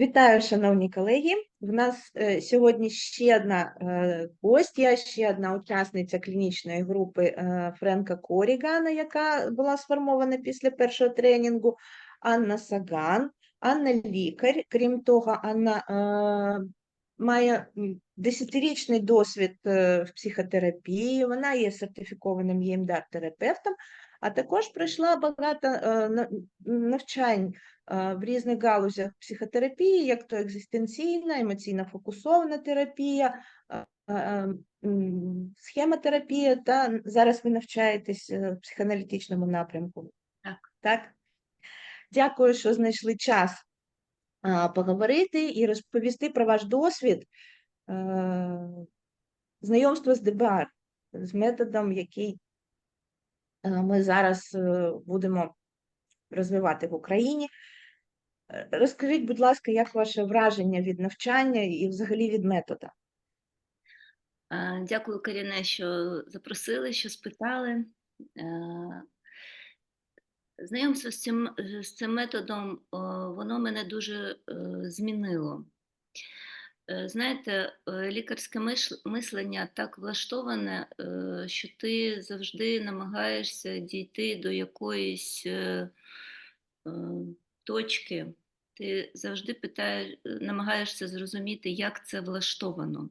Вітаю, шановні колеги. В нас е, сьогодні ще одна е, гостя, ще одна учасниця клінічної групи е, Френка Корігана, яка була сформована після першого тренінгу, Анна Саган. Анна лікар. Крім того, Анна має десятирічний досвід в психотерапії, вона є сертифікованим ЄМДАР-терапевтом, а також пройшла багато е, навчань е, в різних галузях психотерапії, як то екзистенційна, емоційно фокусована терапія, е, е, м, схемотерапія, та зараз ви навчаєтесь в психоаналітичному напрямку. Так. Так? Дякую, що знайшли час поговорити і розповісти про ваш досвід знайомства з ДБР, з методом, який ми зараз е, будемо розвивати в Україні. Е, Розкажіть, будь ласка, як ваше враження від навчання і взагалі від метода? Дякую, Каріне, що запросили, що спитали. Е, Знайомство з цим, е, з цим методом, воно мене дуже е, змінило. Е, Знаєте, е, лікарське мислення так влаштоване, що ти завжди намагаєшся дійти до якоїсь е, е, точки, ти завжди питаєш, намагаєшся зрозуміти, як це влаштовано.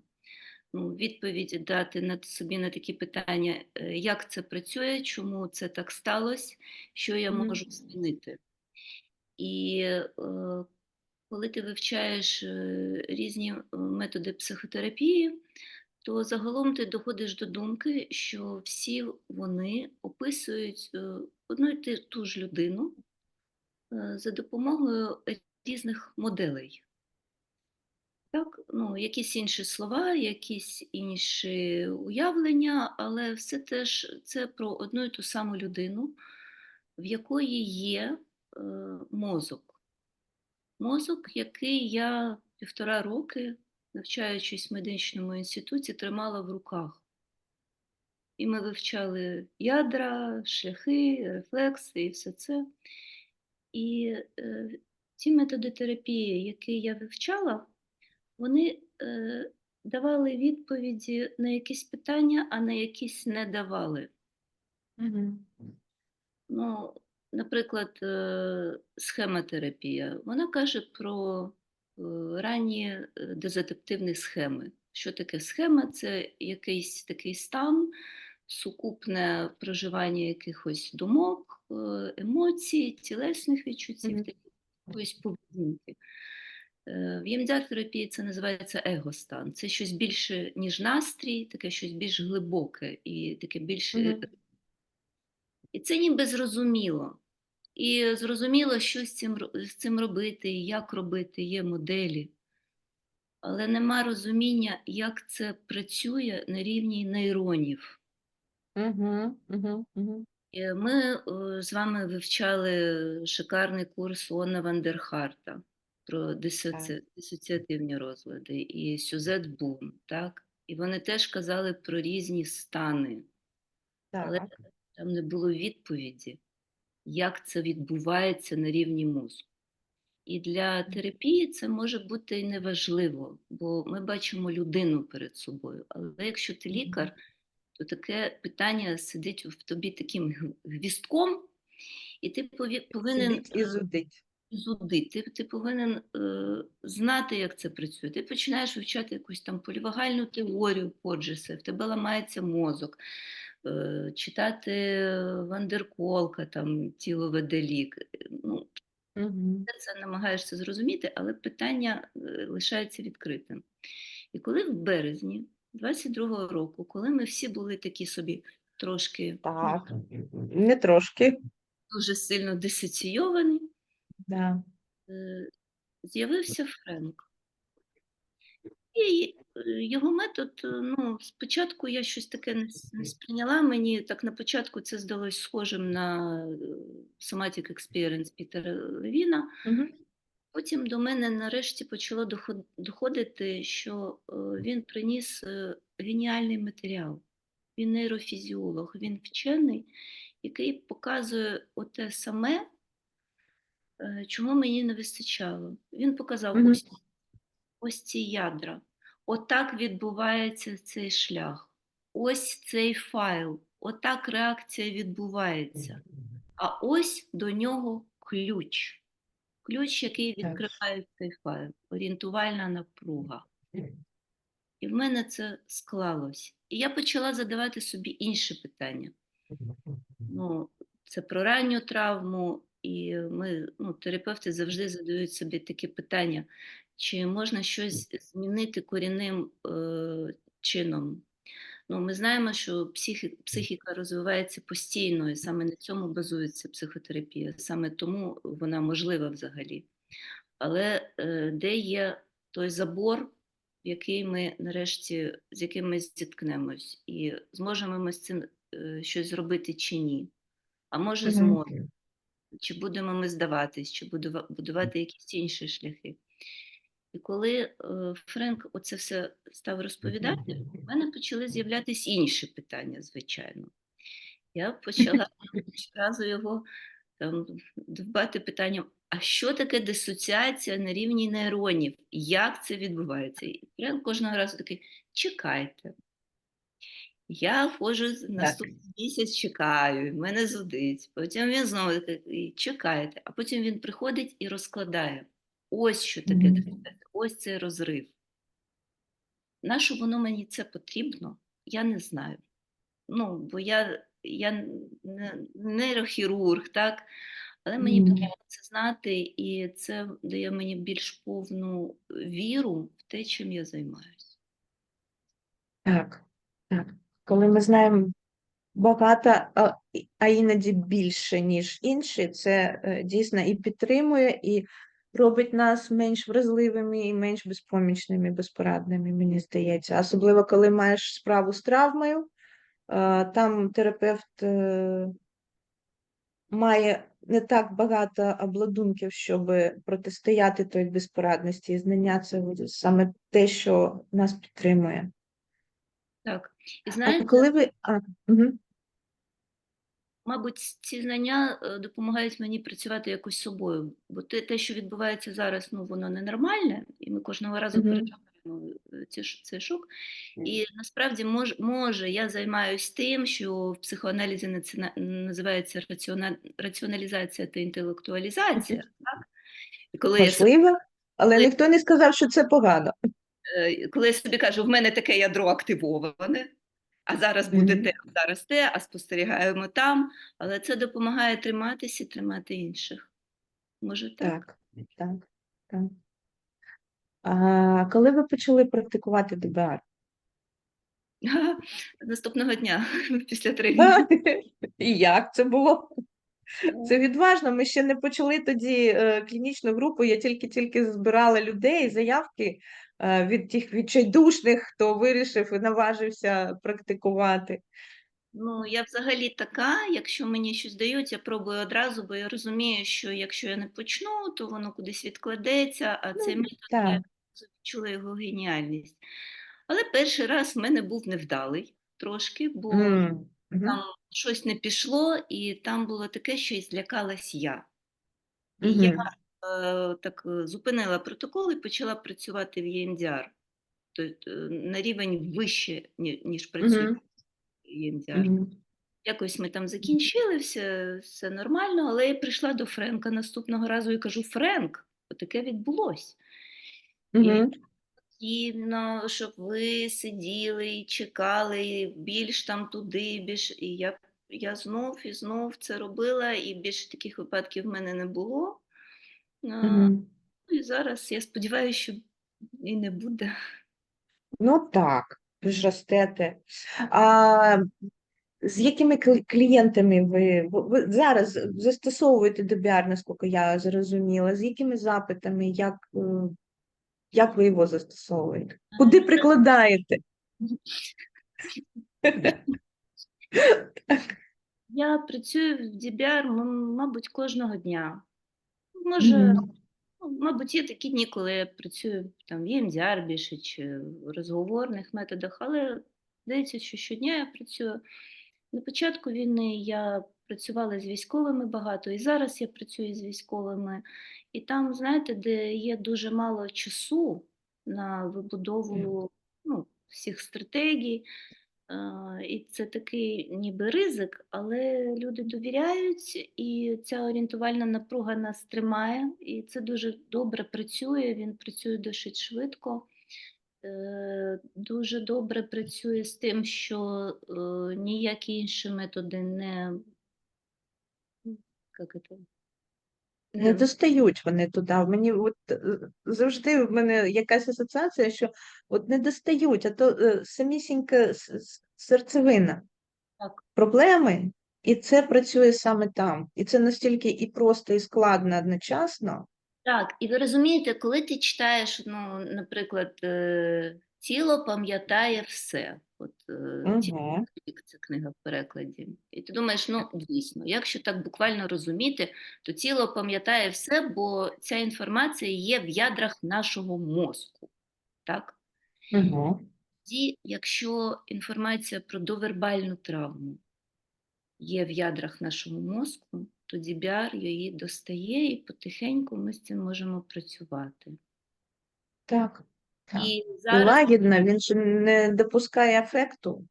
ну, відповіді дати на собі на такі питання, е, як це працює, чому це так сталося, що я можу змінити. І коли ти вивчаєш е, різні е, методи психотерапії, то загалом ти доходиш до думки, що всі вони описують е, одну і ту ж людину за допомогою різних моделей. Так, ну, якісь інші слова, якісь інші уявлення, але все теж це про одну і ту саму людину, в якої є е, мозок. Мозок, який я півтора роки, навчаючись в медичному інституті, тримала в руках. І ми вивчали ядра, шляхи, рефлекси і все це. І е, ті методи терапії, які я вивчала, вони е, давали відповіді на якісь питання, а на якісь не давали. Мгм. Ну, наприклад, е, схемотерапія, вона каже про е, ранні е, дезадаптивні схеми. Що таке схема? Це якийсь такий стан, сукупне проживання якихось думок, емоцій, тілесних відчуттів, якоїсь поведінки. В ЄМДР-терапії це називається егостан. Це щось більше, ніж настрій, таке щось більш глибоке і таке більше. Мгм. І це ніби зрозуміло. І зрозуміло, що з цим, з цим робити, як робити, є моделі. Але нема розуміння, як це працює на рівні нейронів. Мгм. Мгм. Е, Ми з вами вивчали шикарний курс Лона Вандерхарта про дисоці... дисоціативні розлади і Сюзет Бум, так? І вони теж казали про різні стани, але там не було відповіді, як це відбувається на рівні мозку. І для терапії це може бути і неважливо, бо ми бачимо людину перед собою. Але якщо ти лікар, то таке питання сидить в тобі таким гвістком, і ти повинен Сидить і зудить. зудити, ти, ти повинен е, знати, як це працює. Ти починаєш вивчати якусь там полівагальну теорію Ходжеса, в тебе ламається мозок, е, читати Вандерколка, там тіло веде лік. Ну, ти це намагаєшся зрозуміти, але питання е, лишається відкритим. І коли в березні 22-го року, коли ми всі були такі собі трошки ну, Так. Не трошки. дуже сильно дисоційовані, Да. е, з'явився Френк. І е, його метод, е, ну, спочатку я щось таке не, сприйняла. Мені так на початку це здалось схожим на е, Somatic Experience Пітера Левіна. Мгм. Потім до мене нарешті почало доходити, що він приніс геніальний матеріал. Він нейрофізіолог, він вчений, який показує оте саме, чого мені не вистачало. Він показав Мгм. ось, ось ці ядра. Отак відбувається цей шлях. Ось цей файл. Отак реакція відбувається. А ось до нього ключ. Ключ, який відкриває цей файл, орієнтувальна напруга. І в мене це склалось. І я почала задавати собі інше питання. Ну, це про ранню травму, і ми, ну, терапевти завжди задають собі такі питання, чи можна щось змінити корінним е, чином. Ну, ми знаємо, що психі, психіка розвивається постійно, і саме на цьому базується психотерапія, саме тому вона можлива взагалі. Але е, де є той забор, який ми нарешті, з яким ми зіткнемось, і зможемо ми з цим е, щось зробити чи ні? А може, зможемо. Чи будемо ми здаватись, чи будувати якісь інші шляхи. І коли е, Френк оце все став розповідати, у мене почали з'являтися інші питання, звичайно. Я почала одразу його там, дбати питанням, а що таке дисоціація на рівні нейронів? Як це відбувається? І Френк кожного разу такий, чекайте. Я ходжу наступний місяць, чекаю, мене зудить. Потім він знову такий, чекайте, а потім він приходить і розкладає. Ось що таке дисоціація, ось цей розрив. Нащо воно мені це потрібно? Я не знаю. Ну, бо я, я не нейрохірург, так? Але мені потрібно це знати, і це дає мені більш повну віру в те, чим я займаюся. Так, так. Коли ми знаємо багато, а, іноді більше, ніж інші, це е, дійсно і підтримує, і робить нас менш вразливими і менш безпомічними, безпорадними, мені здається. Особливо, коли маєш справу з травмою, е, там терапевт е, має не так багато обладунків, щоб протистояти той безпорадності, і знання це саме те, що нас підтримує. Так. І А коли ви. А, угу. Мабуть, ці знання е, допомагають мені працювати якось собою, бо те, те, що відбувається зараз, ну воно ненормальне, і ми кожного разу Мгм. переживаємо е, цей шок. І насправді мож, може я займаюся тим, що в психоаналізі називається раціона, раціоналізація та інтелектуалізація. Так? І коли я, але ніхто не сказав, що це погано. е, коли я собі кажу, в мене таке ядро активоване, а зараз буде те, зараз те, а спостерігаємо там, але це допомагає триматися і тримати інших. Може так? Так, так, так. А коли ви почали практикувати ДБР? Наступного дня після тренінгу. І як це було? Це відважно. Ми ще не почали тоді е, клінічну групу. Я тільки-тільки збирала людей, заявки е, від тих відчайдушних, хто вирішив і наважився практикувати. Ну, я взагалі така, якщо мені щось дають, я пробую одразу, бо я розумію, що якщо я не почну, то воно кудись відкладеться, а цей Ну, метод Так. одразу відчула його геніальність. Але перший раз в мене був невдалий трошки, бо М, мгм, там щось не пішло, і там було таке, що і злякалась я. І мгм, я е, так е, зупинила протокол і почала працювати в ЄМДР. Тобто е, на рівень вище, ні- ніж працює мгм, ЄМДР. мгм. Якось ми там закінчили, все, все нормально, але я прийшла до Френка наступного разу і кажу: Френк, таке відбулось. Мгм. Потрібно, щоб ви сиділи і чекали більш там туди, більш. І я, я знов і знов це робила, і більше таких випадків в мене не було. Мгм. І зараз я сподіваюся, що і не буде. Ну так, ви ж ростете. А з якими клієнтами ви, ви- ви зараз застосовуєте ДБР, наскільки я зрозуміла? З якими запитами, як, е, як ви його застосовуєте? Куди прикладаєте? Я працюю в DBR, мабуть, кожного дня. Може, Мгм. Ну, Мабуть, є такі дні, коли я працюю там в EMDR більше чи в розговорних методах, але здається, що щодня я працюю. На початку війни я працювала з військовими багато, і зараз я працюю з військовими. І там, знаєте, де є дуже мало часу на вибудову ну, всіх стратегій. І це такий ніби ризик, але люди довіряють, і ця орієнтувальна напруга нас тримає, і це дуже добре працює. Він працює досить швидко. Е, Дуже добре працює з тим, що е, ніякі інші методи не як це? Не достають вони туди. Мені от е, завжди в мене якась асоціація, що от не достають, а то е, самісінька серцевина Так. проблеми, і це працює саме там. І це настільки і просто, і складно одночасно. Так, і ви розумієте, коли ти читаєш, ну, наприклад, е, тіло пам'ятає все. От е, Угу. Як Це книга в перекладі. І ти думаєш, ну дійсно, якщо так буквально розуміти, то тіло пам'ятає все, бо ця інформація є в ядрах нашого мозку. Так? Угу. Тоді, якщо інформація про довербальну травму є в ядрах нашого мозку, тоді біар її достає, і потихеньку ми з цим можемо працювати. Так. І зараз лагідно, він же не допускає ефекту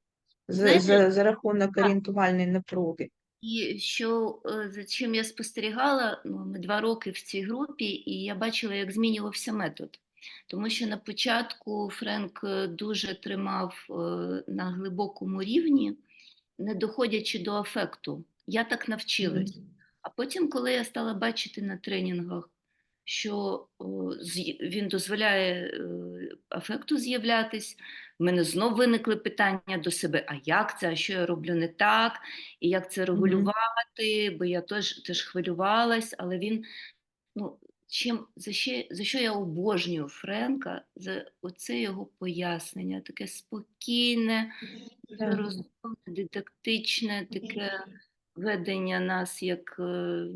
за, Знаєте, за, за рахунок так. орієнтувальної напруги. І що е, за чим я спостерігала, ну, ми два роки в цій групі, і я бачила, як змінювався метод. Тому що на початку Френк е, дуже тримав е, на глибокому рівні, не доходячи до афекту. Я так навчилась. А потім, коли я стала бачити на тренінгах, що він дозволяє е, афекту з'являтись, в мене знов виникли питання до себе: а як це, а що я роблю не так, і як це регулювати, бо я теж, теж хвилювалась, але він, ну, чим, за, ще, за що я обожнюю Френка, за оце його пояснення, таке спокійне, розумне, дидактичне, таке ведення нас як е,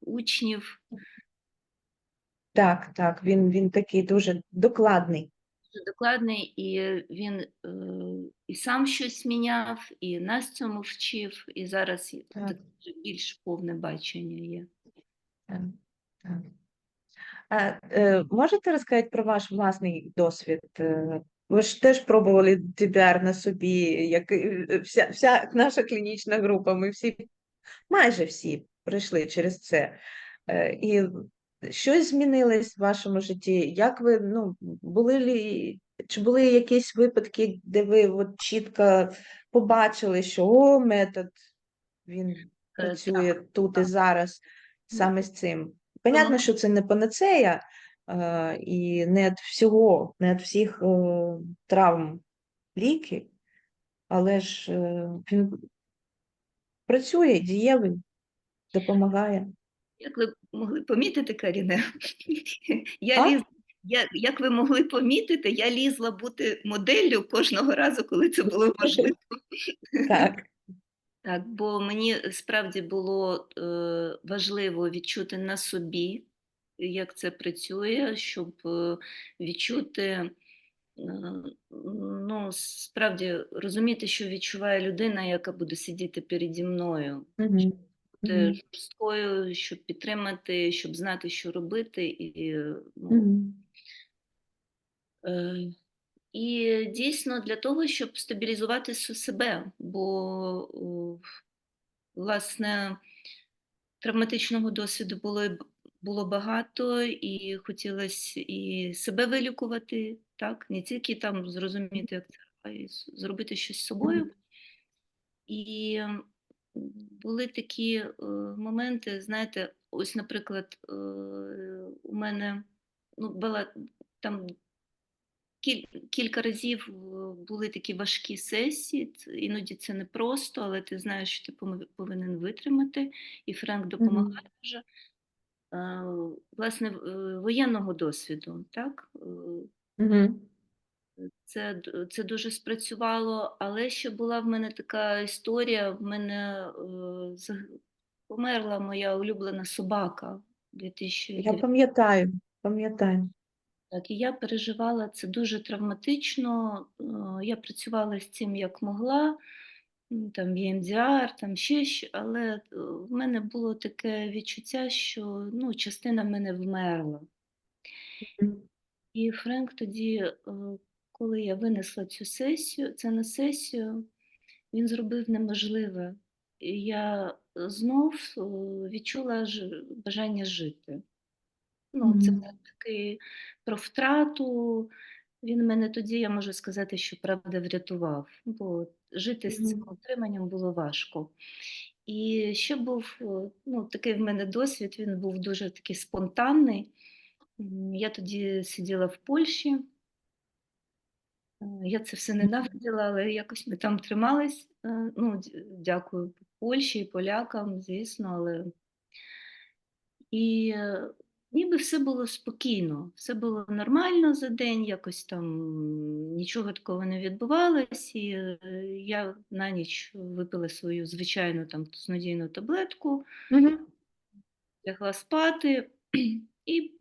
учнів. Так, так, він, він такий дуже докладний. Дуже докладний, і він е, і сам щось міняв, і нас цьому вчив, і зараз і Так. більш повне бачення є. Так, так. А, е, можете розказати про ваш власний досвід? Е, Ви ж теж пробували DBR на собі, як е, вся, вся наша клінічна група. Ми всі, майже всі пройшли через це. І щось змінилось в вашому житті? Як ви, ну, були лі, чи були якісь випадки, де ви от чітко побачили, що о, метод, він працює тут і зараз саме з цим? Понятно, що це не панацея е, і не від всього, не від всіх е, травм ліки, але ж е, він працює, дієвий, допомагає. Як ви могли помітити, Каріне, я ліз, я, як ви могли помітити, я лізла бути моделлю кожного разу, коли це було можливо. Так. Так, бо мені справді було е, важливо відчути на собі, як це працює, щоб е, відчути, е, ну, справді розуміти, що відчуває людина, яка буде сидіти переді мною. Мгм. Бути жорсткою, щоб підтримати, щоб знати, що робити. І, ну. Е, І дійсно для того, щоб стабілізувати себе, бо власне травматичного досвіду було, було багато, і хотілося і себе вилікувати, так, не тільки там зрозуміти, як це, а й зробити щось з собою. І були такі е, моменти, знаєте, ось, наприклад, е, у мене ну, була там кіль, кілька разів е, були такі важкі сесії. Іноді це не просто, але ти знаєш, що ти повинен витримати, і Френк допомагає дуже. Е, Власне, воєнного досвіду, так? Мгм. Це, це дуже спрацювало, але ще була в мене така історія. В мене е, померла моя улюблена собака у Я пам'ятаю, пам'ятаю. Так, і я переживала це дуже травматично. е, Я працювала з цим як могла. там EMDR, там ще що, але е, в мене було таке відчуття, що ну, частина мене вмерла. І Френк тоді, е, коли я винесла цю сесію, це на сесію, він зробив неможливе. І я знов е, відчула бажання жити. Ну, це Мгм. був такий про втрату. Він мене тоді, я можу сказати, що правда врятував, бо жити з цим Мгм. утриманням було важко. І ще був ну, такий в мене досвід, він був дуже такий спонтанний. Я тоді сиділа в Польщі. Е, Я це все ненавиділа, але якось ми там тримались. Е, Ну, дякую Польщі і полякам, звісно, але І е, ніби все було спокійно, все було нормально за день, якось там нічого такого не відбувалось. І я на ніч випила свою звичайну там снодійну таблетку, лягла спати і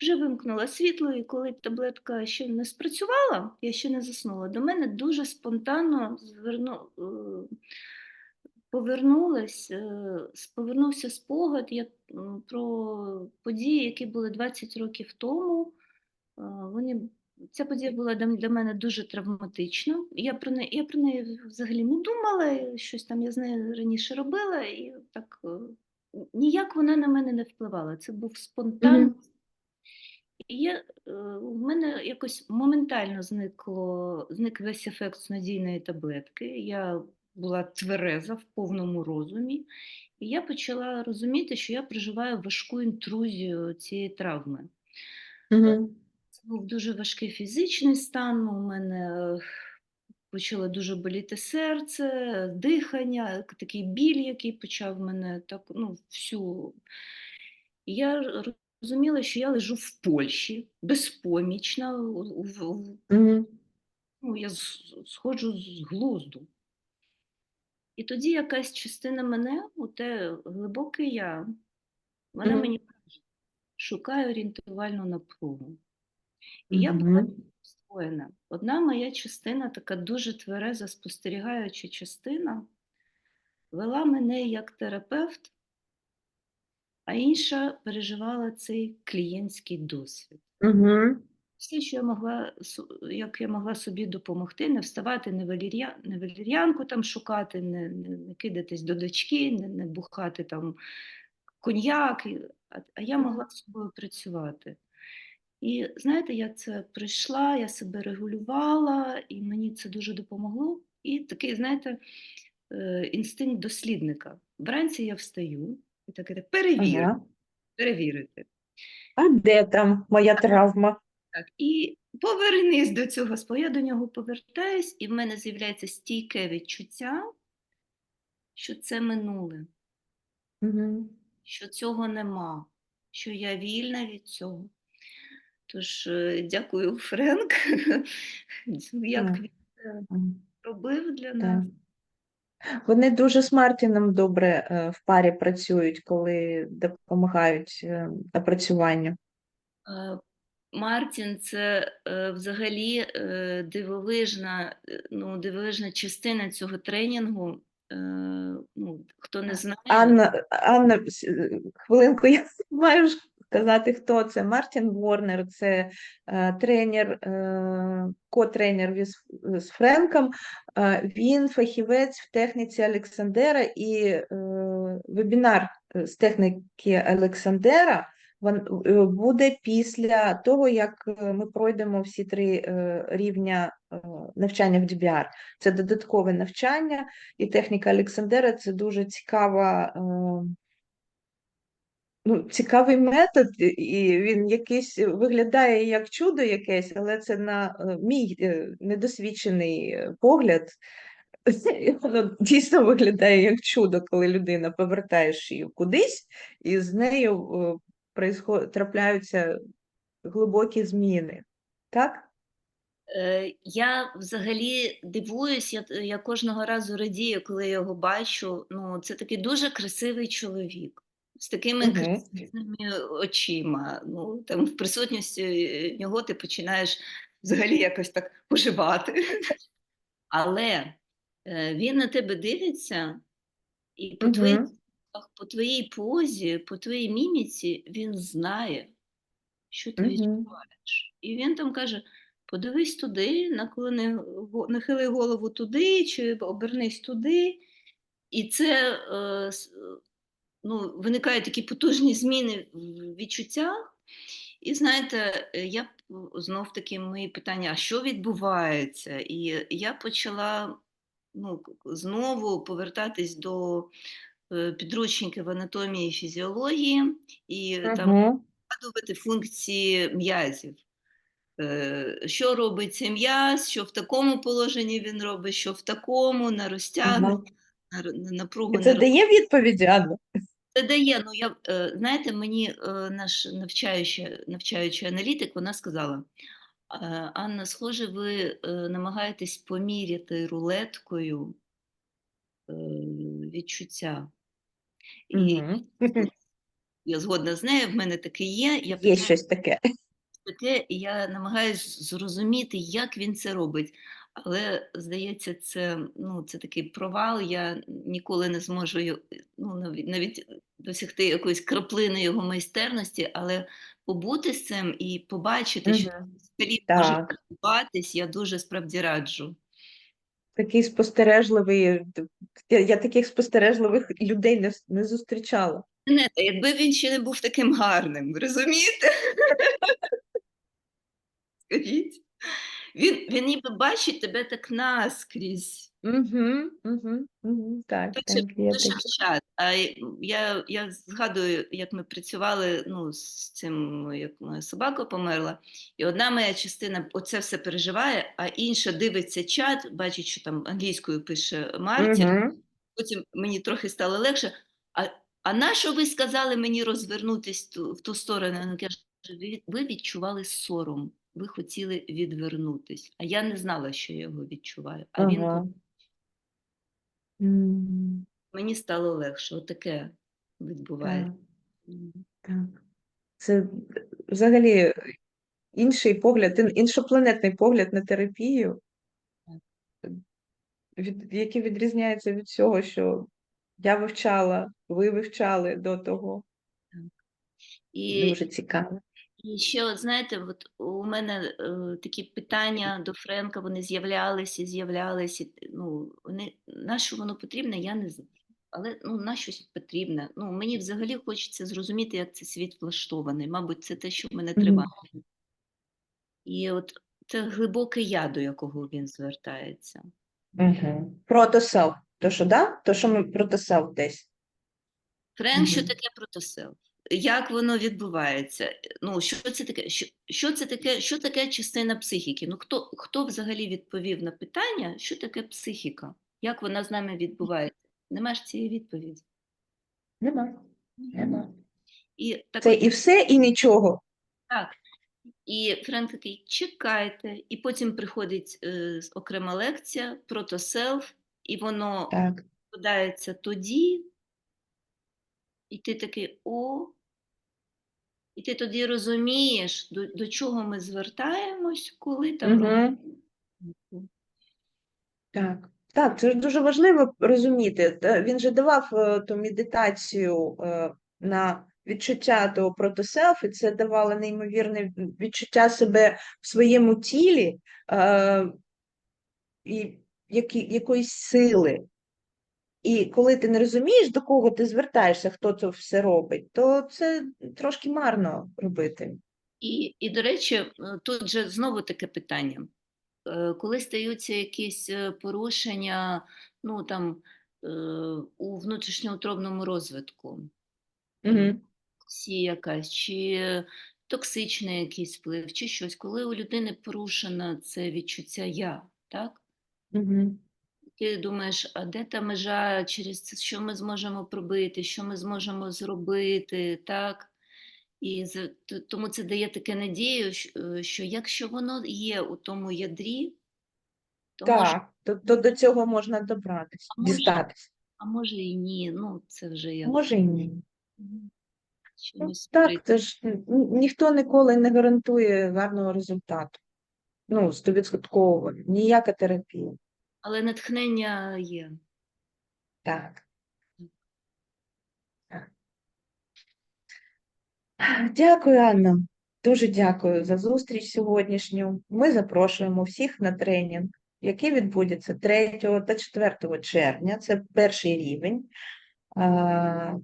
вже вимкнула світло, і коли таблетка ще не спрацювала, я ще не заснула. До мене дуже спонтанно зверну, е, повернулась, е, повернувся спогад як, про події, які були 20 років тому. Е, Вони, ця подія була для мене дуже травматична. Я про неї, я про неї взагалі не думала, щось там я з нею раніше робила, і так ніяк вона на мене не впливала. Це був спонтан. І я, е, в мене якось моментально зникло, зник весь ефект снодійної таблетки. Я була твереза в повному розумі, і я почала розуміти, що я проживаю важку інтрузію цієї травми. Мгм. Це був дуже важкий фізичний стан. У мене е, почало дуже боліти серце, дихання, такий біль, який почав мене так, ну, всю. І я р- розуміла, що я лежу в Польщі, безпомічна, у- в- Мгм. ну, я сходжу з глузду. І тоді якась частина мене, оте глибоке я, вона Мгм. мені каже, шукає орієнтувальну напругу. І я була Мгм. Одна моя частина, така дуже твереза, спостерігаюча частина, вела мене як терапевт, а інша переживала цей клієнтський досвід. Мгм. Все, що я могла, як я могла собі допомогти, не вставати, не, валір'я, не валір'янку там шукати, не, не, не кидатись до дочки, не, не бухати там коньяк, а, а я могла з собою працювати. І знаєте, я це пройшла, я себе регулювала, і мені це дуже допомогло. І такий, знаєте, е, інстинкт дослідника. Вранці я встаю таке перевірити, Ага. перевірити. А де там моя травма? Так, і повернись до цього спо- Я до нього повертаюсь, і в мене з'являється стійке відчуття, що це минуле, Мгм. що цього нема, що я вільна від цього. Тож е, дякую, Френк, як він робив для нас. Вони дуже з Мартіном добре е, в парі працюють, коли допомагають е, напрацюванню. Е, Мартін це взагалі дивовижна, ну, дивовижна частина цього тренінгу. Ну, хто не знає, Анна, Анна, хвилинку, я маю сказати, хто це. Мартін Ворнер, це е, тренер, е, ко-тренер з Френком. Е, він фахівець в техніці Олександера і вебінар з техніки Олександера буде після того, як ми пройдемо всі три рівня навчання в DBR. Це додаткове навчання. І техніка Олександера це дуже цікава, ну, цікавий метод, і він якийсь виглядає як чудо якесь, але це на е, мій е, недосвідчений е, погляд. Воно дійсно виглядає як чудо, коли людина повертаєш її кудись, і з нею е, трапляються глибокі зміни. Так? Е, Я взагалі дивуюсь, я, я кожного разу радію, коли я його бачу. Ну, це такий дуже красивий чоловік з такими красивими очима. Ну, там, в присутності е, нього ти починаєш взагалі якось так поживати. Але Е, Він на тебе дивиться, і по твоїх Мгм. рухах, по твоїй позі, по твоїй міміці він знає, що ти Мгм. відчуваєш. І він там каже: подивись туди, наклони, нахили голову туди, чи обернись туди. І це е, ну, виникають такі потужні зміни в відчуттях. І знаєте, е, я знов таки мої питання: а що відбувається? І я почала ну, знову повертатись до е, підручників анатомії і фізіології і там Мгм. згадувати функції м'язів. Е, Що робить цей м'яз, що в такому положенні він робить, що в такому, на розтягнення, Ага. на, на напругу, І на це роз- дає відповіді, Анна? Це дає. Ну, я, е, знаєте, мені е, наш навчаючий, навчаючий аналітик, вона сказала, «Е, Анна, схоже, ви е, намагаєтесь поміряти рулеткою відчуття. І Мгм. я згодна з нею, в мене таке є. Я Є щось таке. таке, і я намагаюся зрозуміти, як він це робить. Але здається, це, ну, це такий провал. Я ніколи не зможу ну, навіть, навіть досягти якоїсь краплини його майстерності, але побути з цим і побачити, що Мгм. скоріше може відбуватись, я дуже справді раджу. Такий спостережливий. Я, я таких спостережливих людей не, не зустрічала. Не, якби він ще не був таким гарним, розумієте? Скажіть. Він, він ніби бачить тебе так наскрізь. Угу, угу, угу. Так, Дуже, так, є дуже таке. вчать. А я, я згадую, як ми працювали ну, з цим, як моя собака померла, і одна моя частина оце все переживає, а інша дивиться чат, бачить, що там англійською пише Мартір. Угу. Потім мені трохи стало легше. А, а на що ви сказали мені розвернутись ту, в ту сторону? Каже, ви, ви відчували сором, ви хотіли відвернутись. А я не знала, що я його відчуваю. А він Ага. М, Мені стало легше, отаке відбувається. Так, так. Це взагалі інший погляд, іншопланетний погляд на терапію, від, який відрізняється від всього, що я вивчала, ви вивчали до того. І, Дуже цікаво. І ще, от знаєте, от у мене е, такі питання до Френка, вони з'являлися, з'являлися. Ну, вони, на що воно потрібне, я не знаю. Але ну, на щось потрібне. Ну, мені взагалі хочеться зрозуміти, як цей світ влаштований. Мабуть, це те, що мене тримає. І от це глибоке я, до якого він звертається. Угу. Протоселф. То що, да? То, що ми протоселф десь. Френк, що таке протоселф? Як воно відбувається? Ну, що це таке? Що, що це таке? Що таке частина психіки? Ну, хто, хто взагалі відповів на питання, що таке психіка? Як вона з нами відбувається? Нема ж цієї відповіді. Нема. Нема. І так, Це і все, і нічого. так. І Френк такий, чекайте, і потім приходить е, окрема лекція протоселф, і воно Так. складається тоді, і ти такий о. І ти тоді розумієш, до, до чого ми звертаємось, коли там. Угу. Так. Так, це ж дуже важливо розуміти. Він же давав е, ту медитацію е, на відчуття того протоселф, і це давало неймовірне відчуття себе в своєму тілі е, і якоїсь сили. І коли ти не розумієш, до кого ти звертаєшся, хто це все робить, то це трошки марно робити. І, і, до речі, е, тут же знову таке питання. Е, Коли стаються якісь е, порушення ну, там, у внутрішньоутробному розвитку, Угу. всі якась, чи токсичний якийсь вплив, чи щось, коли у людини порушено це відчуття я, так? Угу. Ти думаєш, а де та межа, через це, що ми зможемо пробити, що ми зможемо зробити, так? І тому це дає таке надію, що, е, що якщо воно є у тому ядрі, то може, Так, то, то до цього можна добратися, А може- а може і ні. Ну, це вже як Може і ні. Мгм. Ну, Так, це ж ніхто ніколи не гарантує гарного результату. Ну, стовідсотково, ніяка терапія. Але натхнення є. Так. Дякую, Анна. Дуже дякую за зустріч сьогоднішню. Ми запрошуємо всіх на тренінг, який відбудеться 3 та 4 червня. Це перший рівень.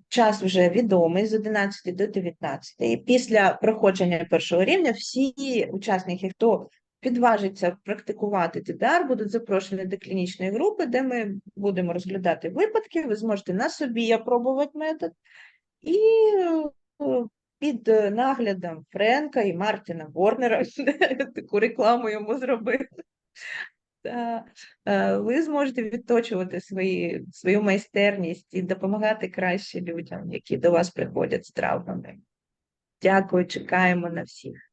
Час вже відомий з 11 до 19. Після проходження першого рівня всі учасники, хто підважиться практикувати ТДР, будуть запрошені до клінічної групи, де ми будемо розглядати випадки. Ви зможете на собі опробувати метод і е, під е, наглядом Френка і Мартіна Ворнера таку рекламу йому зробити. Та, е, ви зможете відточувати свої, свою майстерність і допомагати краще людям, які до вас приходять з травмами. Дякую, чекаємо на всіх.